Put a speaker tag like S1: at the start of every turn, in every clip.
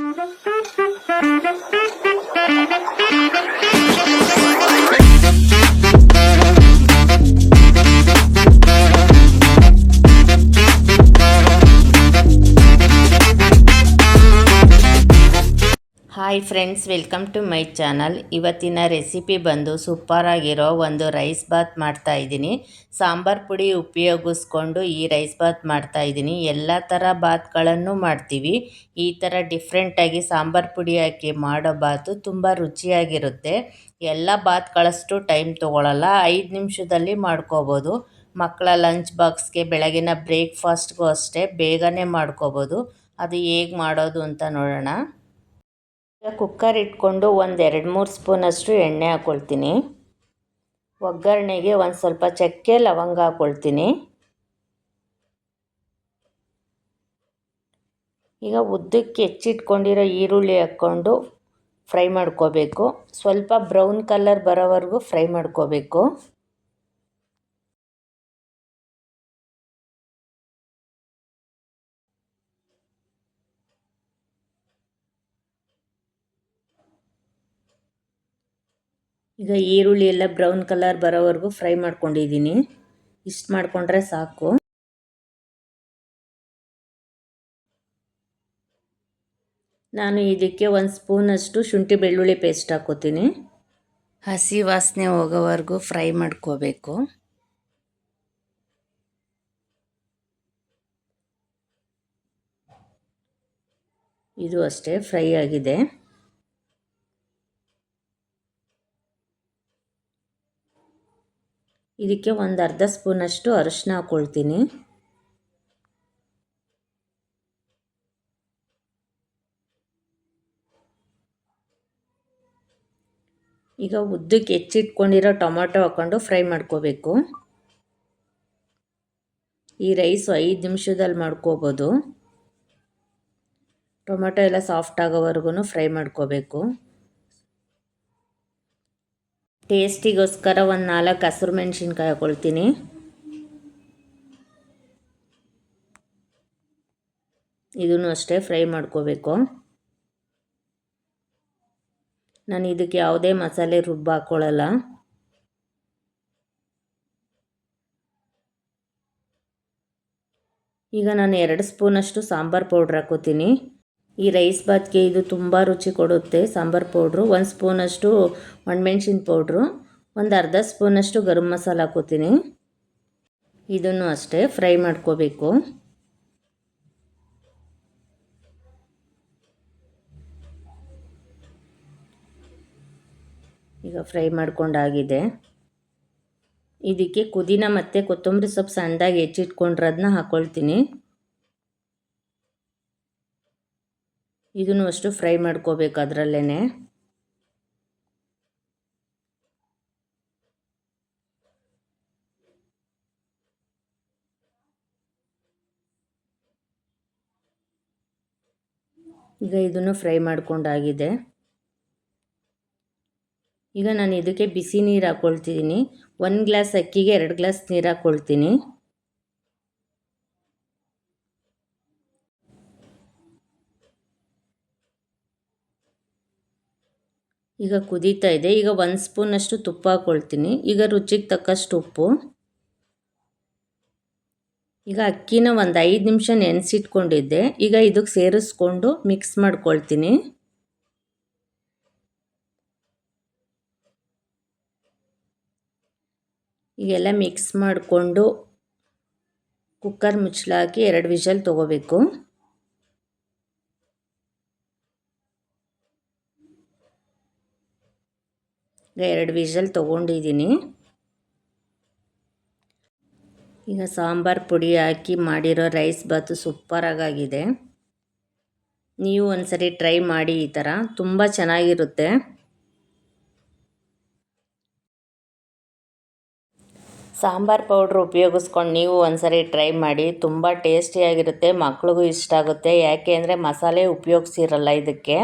S1: Thank you. Hi friends welcome to my channel ಇವತ್ತಿನ recipe ಬಂದು ಸೂಪರಾಗಿರೋ ಒಂದು ರೈಸ್ ಬಾತ್ ಮಾಡ್ತಾ ಇದ್ದೀನಿ. ಸಾಂಬಾರ್ ಪುಡಿ ಉಪಯೋಗಿಸ್ಕೊಂಡು ಈ ರೈಸ್ ಬಾತ್ ಮಾಡ್ತಾ ಇದ್ದೀನಿ. ಎಲ್ಲ ಥರ ಬಾತ್ಗಳನ್ನು ಮಾಡ್ತೀವಿ. ಈ ಥರ ಡಿಫ್ರೆಂಟಾಗಿ ಸಾಂಬಾರ್ ಪುಡಿ ಹಾಕಿ ಮಾಡೋ ಬಾತು ತುಂಬ ರುಚಿಯಾಗಿರುತ್ತೆ. ಎಲ್ಲ ಬಾತ್ಗಳಷ್ಟು ಟೈಮ್ ತೊಗೊಳಲ್ಲ. ಐದು ನಿಮಿಷದಲ್ಲಿ ಮಾಡ್ಕೋಬೋದು. ಮಕ್ಕಳ ಲಂಚ್ ಬಾಕ್ಸ್ಗೆ ಬೆಳಗಿನ ಬ್ರೇಕ್ಫಾಸ್ಟ್ಗೂ ಅಷ್ಟೇ ಬೇಗನೆ ಮಾಡ್ಕೋಬೋದು. ಅದು ಹೇಗೆ ಮಾಡೋದು ಅಂತ ನೋಡೋಣ. ಕುಕ್ಕರ್ ಇಟ್ಕೊಂಡು ಒಂದು ಎರಡು ಮೂರು ಸ್ಪೂನಷ್ಟು ಎಣ್ಣೆ ಹಾಕ್ಕೊಳ್ತೀನಿ ಒಗ್ಗರಣೆಗೆ ಒಂದು ಸ್ವಲ್ಪ ಚಕ್ಕೆ ಲವಂಗ ಹಾಕ್ಕೊಳ್ತೀನಿ ಈಗ ಉದ್ದಕ್ಕೆ ಹೆಚ್ಚಿಟ್ಕೊಂಡಿರೋ ಈರುಳ್ಳಿ ಹಾಕ್ಕೊಂಡು ಫ್ರೈ ಮಾಡ್ಕೋಬೇಕು. ಸ್ವಲ್ಪ ಬ್ರೌನ್ ಕಲರ್ ಬರೋವರೆಗೂ ಫ್ರೈ ಮಾಡ್ಕೋಬೇಕು. ಈಗ ಈರುಳ್ಳಿ ಎಲ್ಲ ಬ್ರೌನ್ ಕಲರ್ ಬರೋವರೆಗೂ ಫ್ರೈ ಮಾಡ್ಕೊಂಡಿದ್ದೀನಿ. ಇಷ್ಟು ಮಾಡಿಕೊಂಡ್ರೆ ಸಾಕು. ನಾನು ಇದಕ್ಕೆ ಒಂದು ಸ್ಪೂನಷ್ಟು ಶುಂಠಿ ಬೆಳ್ಳುಳ್ಳಿ ಪೇಸ್ಟ್ ಹಾಕೋತೀನಿ. ಹಸಿ ವಾಸನೆ ಹೋಗೋವರೆಗೂ ಫ್ರೈ ಮಾಡ್ಕೋಬೇಕು. ಇದು ಅಷ್ಟೇ ಫ್ರೈ ಆಗಿದೆ. ಇದಕ್ಕೆ ಒಂದು ಅರ್ಧ ಸ್ಪೂನಷ್ಟು ಅರಿಶಿನ ಹಾಕ್ಕೊಳ್ತೀನಿ ಈಗ ಉದ್ದಕ್ಕೆ ಹೆಚ್ಚಿಟ್ಕೊಂಡಿರೋ ಟೊಮೊಟೊ ಹಾಕ್ಕೊಂಡು ಫ್ರೈ ಮಾಡ್ಕೋಬೇಕು. ಈ ರೈಸು ಐದು ನಿಮಿಷದಲ್ಲಿ ಮಾಡ್ಕೋಬೋದು. ಟೊಮೆಟೊ ಎಲ್ಲ ಸಾಫ್ಟ್ ಆಗೋವರೆಗೂ ಫ್ರೈ ಮಾಡ್ಕೋಬೇಕು. ಟೇಸ್ಟಿಗೋಸ್ಕರ ಒಂದು ನಾಲ್ಕು ಹಸಿರು ಮೆಣಸಿನ್ಕಾಯಿ ಹಾಕೊಳ್ತೀನಿ. ಇದನ್ನು ಅಷ್ಟೇ ಫ್ರೈ ಮಾಡ್ಕೋಬೇಕು. ನಾನು ಇದಕ್ಕೆ ಯಾವುದೇ ಮಸಾಲೆ ರುಬ್ಬ ಹಾಕ್ಕೊಳ್ಳಲ್ಲ ಈಗ ನಾನು ಎರಡು ಸ್ಪೂನಷ್ಟು ಸಾಂಬಾರು ಪೌಡ್ರ್ ಹಾಕೋತೀನಿ. ಈ ರೈಸ್ ಬಾತ್ಗೆ ಇದು ತುಂಬ ರುಚಿ ಕೊಡುತ್ತೆ, ಸಾಂಬಾರು ಪೌಡ್ರು. ಒಂದು ಸ್ಪೂನಷ್ಟು ಒಣಮೆಣ್ಸಿನ ಪೌಡ್ರು. ಒಂದು ಅರ್ಧ ಸ್ಪೂನಷ್ಟು ಗರಂ ಮಸಾಲ ಹಾಕೋತೀನಿ ಇದನ್ನು ಅಷ್ಟೇ ಫ್ರೈ ಮಾಡ್ಕೋಬೇಕು. ಈಗ ಫ್ರೈ ಮಾಡ್ಕೊಂಡಾಗಿದೆ. ಇದಕ್ಕೆ ಪುದೀನ ಮತ್ತು ಕೊತ್ತಂಬರಿ ಸೊಪ್ಪು ಸಣ್ಣದಾಗಿ ಹೆಚ್ಚಿಟ್ಕೊಂಡಿರೋದನ್ನ ಹಾಕ್ಕೊಳ್ತೀನಿ ಇದನ್ನು ಅಷ್ಟು ಫ್ರೈ ಮಾಡ್ಕೋಬೇಕು ಅದರಲ್ಲೇ ಈಗ ಇದನ್ನು ಫ್ರೈ ಮಾಡ್ಕೊಂಡಾಗಿದೆ. ಈಗ ನಾನು ಇದಕ್ಕೆ ಬಿಸಿ ನೀರು ಹಾಕ್ಕೊಳ್ತಿದ್ದೀನಿ ಒಂದು ಗ್ಲಾಸ್ ಅಕ್ಕಿಗೆ ಎರಡು ಗ್ಲಾಸ್ ನೀರು ಹಾಕ್ಕೊಳ್ತೀನಿ ಈಗ ಕುದೀತಾ ಇದೆ. ಈಗ ಒಂದು ಸ್ಪೂನಷ್ಟು ತುಪ್ಪ ಹಾಕ್ಕೊಳ್ತೀನಿ ಈಗ ರುಚಿಗೆ ತಕ್ಕಷ್ಟು ಉಪ್ಪು. ಈಗ ಅಕ್ಕಿನ ಒಂದು ಐದು ನಿಮಿಷ ನೆನೆಸಿಟ್ಕೊಂಡಿದ್ದೆ. ಈಗ ಇದಕ್ಕೆ ಸೇರಿಸ್ಕೊಂಡು ಮಿಕ್ಸ್ ಮಾಡ್ಕೊಳ್ತೀನಿ. ಈಗೆಲ್ಲ ಮಿಕ್ಸ್ ಮಾಡಿಕೊಂಡು ಕುಕ್ಕರ್ ಮುಚ್ಚಲಾಕಿ ಎರಡು ವಿಷಲ್ ತೊಗೋಬೇಕು. ಎರಡು ವಿಷಲ್ ತೊಗೊಂಡಿದ್ದೀನಿ ಈಗ ಸಾಂಬಾರು ಪುಡಿ ಹಾಕಿ ಮಾಡಿರೋ ರೈಸ್ ಬಾತು ಸೂಪರಾಗಾಗಿದೆ ನೀವು ಒಂದ್ಸರಿ ಟ್ರೈ ಮಾಡಿ ಈ ಥರ ತುಂಬ ಚೆನ್ನಾಗಿರುತ್ತೆ. ಸಾಂಬಾರು ಪೌಡ್ರ್ ಉಪಯೋಗಿಸ್ಕೊಂಡು ನೀವು ಒಂದ್ಸರಿ ಟ್ರೈ ಮಾಡಿ. ತುಂಬ ಟೇಸ್ಟಿಯಾಗಿರುತ್ತೆ ಮಕ್ಳಿಗೂ ಇಷ್ಟ ಆಗುತ್ತೆ. ಯಾಕೆ ಅಂದರೆ ಮಸಾಲೆ ಉಪಯೋಗಿಸಿರಲ್ಲ ಇದಕ್ಕೆ.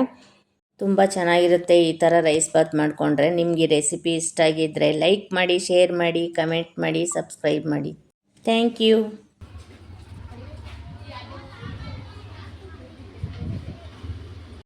S1: ತುಂಬ ಚೆನ್ನಾಗಿರುತ್ತೆ ಈ ಥರ ರೈಸ್ ಬಾತ್ ಮಾಡಿಕೊಂಡ್ರೆ. ನಿಮಗೆ ರೆಸಿಪಿ ಇಷ್ಟ ಆಗಿದ್ದರೆ ಲೈಕ್ ಮಾಡಿ ಶೇರ್ ಮಾಡಿ ಕಮೆಂಟ್ ಮಾಡಿ ಸಬ್ಸ್ಕ್ರೈಬ್ ಮಾಡಿ. Thank you